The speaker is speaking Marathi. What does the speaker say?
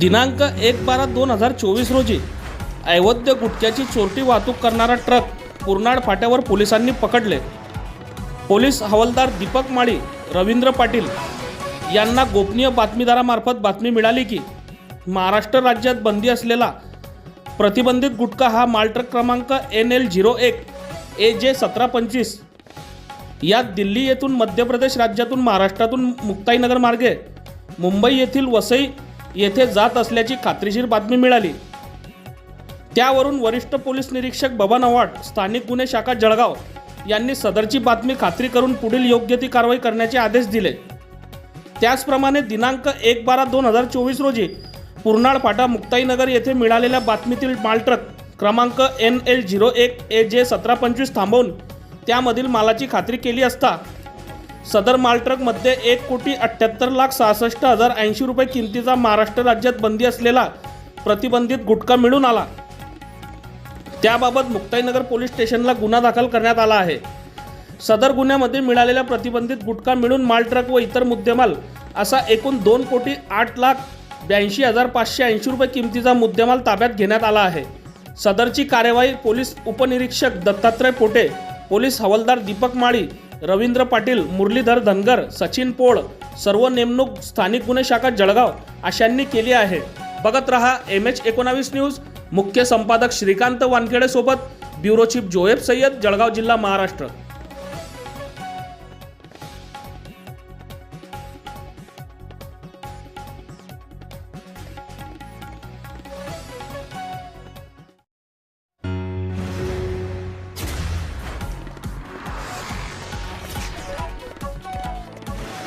दिनांक एक बारा दोन हजार चोवीस रोजी अवैध गुटख्याची चोरटी वाहतूक करणारा ट्रक पुरनाड फाट्यावर पोलिसांनी पकडले. पोलीस हवालदार दीपक माळी रवींद्र पाटील यांना गोपनीय बातमीदारामार्फत बातमी मिळाली की महाराष्ट्र राज्यात बंदी असलेला प्रतिबंधित गुटखा हा मालट्रक क्रमांक एन एल झिरो एक ए जे सतरा पंचवीस यात दिल्ली येथून मध्य प्रदेश राज्यातून महाराष्ट्रातून मुक्ताईनगर मार्गे मुंबई येथील वसई येथे जात असल्याची खात्रीशीर बातमी मिळाली. त्यावरून वरिष्ठ पोलीस निरीक्षक बबन आव्हाड स्थानिक गुन्हे शाखा जळगाव यांनी सदरची बातमी खात्री करून पुढील योग्य ती कारवाई करण्याचे आदेश दिले. त्याचप्रमाणे दिनांक एक बारा दोन हजार चोवीस रोजी पूर्णाळ फाटा मुक्ताईनगर येथे मिळालेल्या बातमीतील मालट्रक क्रमांक एन एल झिरो एक ए जे सतरा पंचवीस थांबवून त्यामधील मालाची खात्री केली असता सदर मालट्रकमध्ये एक कोटी अठ्ठ्याहत्तर लाख सहासष्ट हजार ऐंशी रुपये किमतीचा महाराष्ट्र राज्यात बंदी असलेला प्रतिबंधित गुटखा मिळून आला. त्याबाबत मुक्ताईनगर पोलीस स्टेशनला गुन्हा दाखल करण्यात आला आहे. सदर गुन्ह्यामध्ये मिळालेल्या प्रतिबंधित गुटखा मिळून माल ट्रक व इतर मुद्देमाल असा एकूण दोन कोटी आठ लाख ब्याऐंशी हजार पाचशे ऐंशी रुपये किमतीचा मुद्देमाल ताब्यात घेण्यात आला आहे. सदरची कार्यवाही पोलीस उपनिरीक्षक दत्तात्रय पोटे पोलीस हवालदार दीपक माळी रवींद्र पाटील मुरलीधर धनगर सचिन पोळ सर्व नेमणूक स्थानिक गुन्हे शाखा जळगाव अशांनी केली आहे. बघत रहा एम एच एकोणावीस न्यूज. मुख्य संपादक श्रीकांत वानखेडे सोबत ब्युरो चीफ जोएब सय्यद जळगाव जिल्हा महाराष्ट्र.